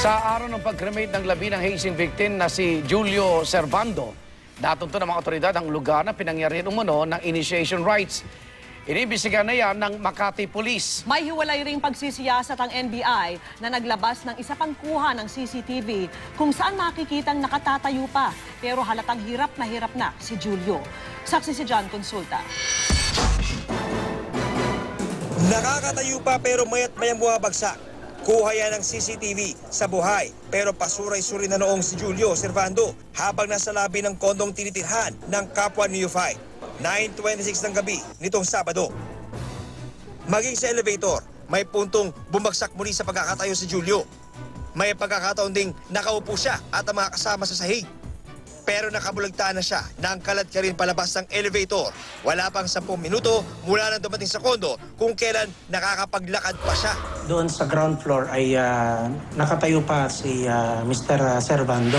Sa araw ng pag-cremate ng labi ng hazing victim na si Julio Servando, datunto ng mga otoridad ang lugar na pinangyarihan umano ng initiation rites. Inibisigan na yan ng Makati Police. May hiwalay ring pagsisiyasat ang NBI na naglabas ng isa pang kuha ng CCTV kung saan makikitang nakatatayo pa pero halatang hirap na hirap na si Julio. Saksi si John Consulta. Nakakatayo pa pero mayat mayang bumabagsak. Kuha yan ng CCTV sa buhay pero pasuray-suri na noong si Julio Servando habang nasa labi ng kondong tinitirhan ng kapwa Neophyte. 9.26 ng gabi nitong Sabado. Maging sa elevator, may puntong bumagsak muli sa pagkakatayo si Julio. May pagkakataon ding nakaupo siya at ang mga kasama sa sahig. Pero nakabulagtaan na siya nang kalat ka rin palabas ng elevator. Wala pang 10 minuto mula nang dumating sa kondo kung kailan nakakapaglakad pa siya. Doon sa ground floor ay ah, nakatayo pa si ah, Mr. Servando.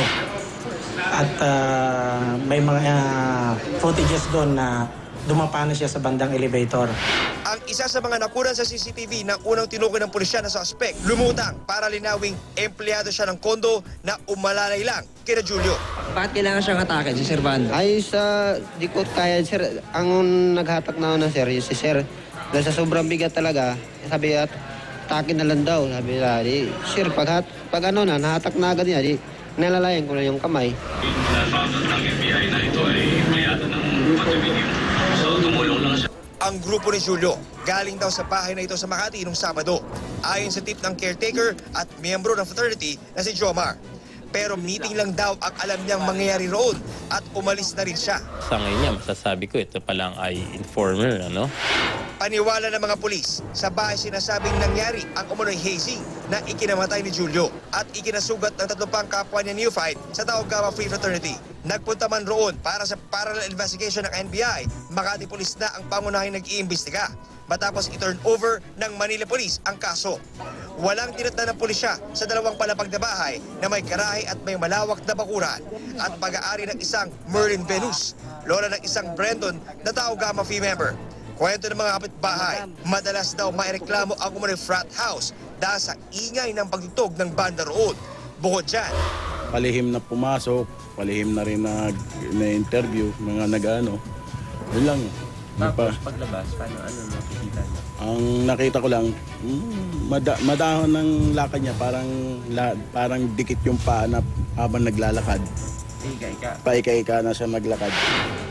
At ah, may mga ah, footages doon na dumapa na siya sa bandang elevator. Ang isa sa mga nakunan sa CCTV ng unang tinukoy ng pulisya na suspect, lumutang para linawing empleyado siya ng kondo na umalalay lang kina Julio. Bakit kailangan siyang atake si Servando? Ay sa di ko kaya sir, ang naghatak na ako na sir, yung si sir, dahil sa sobrang bigat talaga, sabi at takin na lang daw, sabi na, di, sir, pag, pag ano na, nahatak na agad niya, di, nalalayan ko na yung kamay. Ang grupo ni Julio galing daw sa bahay na ito sa Makati nung Sabado. Ayon sa tip ng caretaker at miyembro ng fraternity na si Jomar. Pero meeting lang daw ang alam niyang mangyayari roon at umalis na rin siya. Sa ngayon niya, masasabi ko ito pa lang ay informer, ano? Paniwala ng mga pulis, sa bahay sinasabing nangyari ang umunoy hazing na ikinamatay ni Julio at ikinasugat ng tatlo pang kapwa niya Neophyte sa Tao Gamma Free Fraternity. Nagpunta man roon para sa parallel investigation ng NBI, Makati Police na ang pangunahing nag-iimbestiga matapos i-turn over ng Manila Police ang kaso. Walang tinatnan ng pulisya sa dalawang palapag na bahay na may garahe at may malawak na bakuran at pag-aari ng isang Merlin Venus, lola ng isang Brandon na Tao Gamma Phi member. Kwento ng mga kapitbahay, madalas daw maireklamo ang umunay frat house dahil sa ingay ng pagtutog ng banda roon. Bukod dyan, palihim na pumasok, palihim na rin na, na interview, mga nag-ano. Yun lang. Hindi pa. paglabas, paano, ano nakikita mo? Ang nakita ko lang, mm, mada, madahon ng lakad niya, parang, la, parang dikit yung paa na habang naglalakad. Ika-ika. Paika-ika na siya maglakad.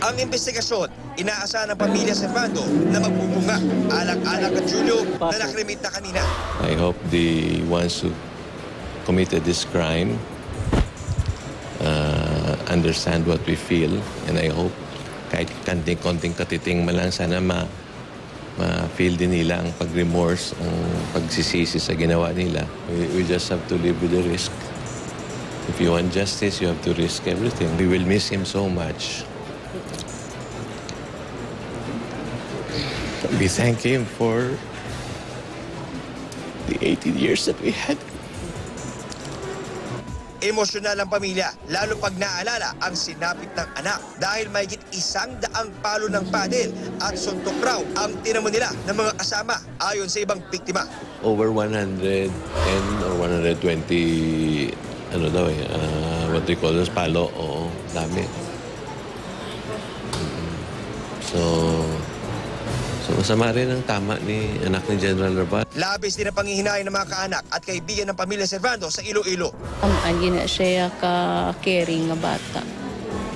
ang investigasyon, inaasahan ng pamilya Servando na magbubunga alang-alang at Julio na nakrimit na kanina. I hope the ones who committed this crime uh, understand what we feel and I hope kahit kanting-konting katiting man lang sana ma ma-feel din nila ang pag-remorse, ang pagsisisi sa ginawa nila. We, we just have to live with the risk. If you want justice, you have to risk everything. We will miss him so much. We thank him for the 18 years that we had. Emosyonal ang pamilya, lalo pag naalala ang sinapit ng anak dahil mahigit isang daang palo ng padel at suntok raw ang tinamo nila ng mga kasama ayon sa ibang biktima. Over 110 or 120, ano daw eh, uh, what do you call this, palo, oo, dami. So, so masama rin ang tama ni anak ni General Rabat. Labis din ang panghihinayang ng mga kaanak at kaibigan ng pamilya Servando sa Iloilo. Um, agi na siya ka caring nga bata.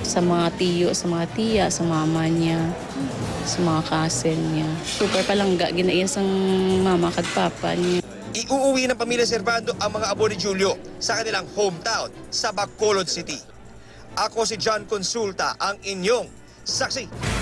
Sa mga tiyo, sa mga tiya, sa mama niya, sa mga cousin niya. Super palangga, ginain sang mama kag papa niya. Iuuwi ng pamilya Servando ang mga abo ni Julio sa kanilang hometown sa Bacolod City. Ako si John Consulta, ang inyong saksi.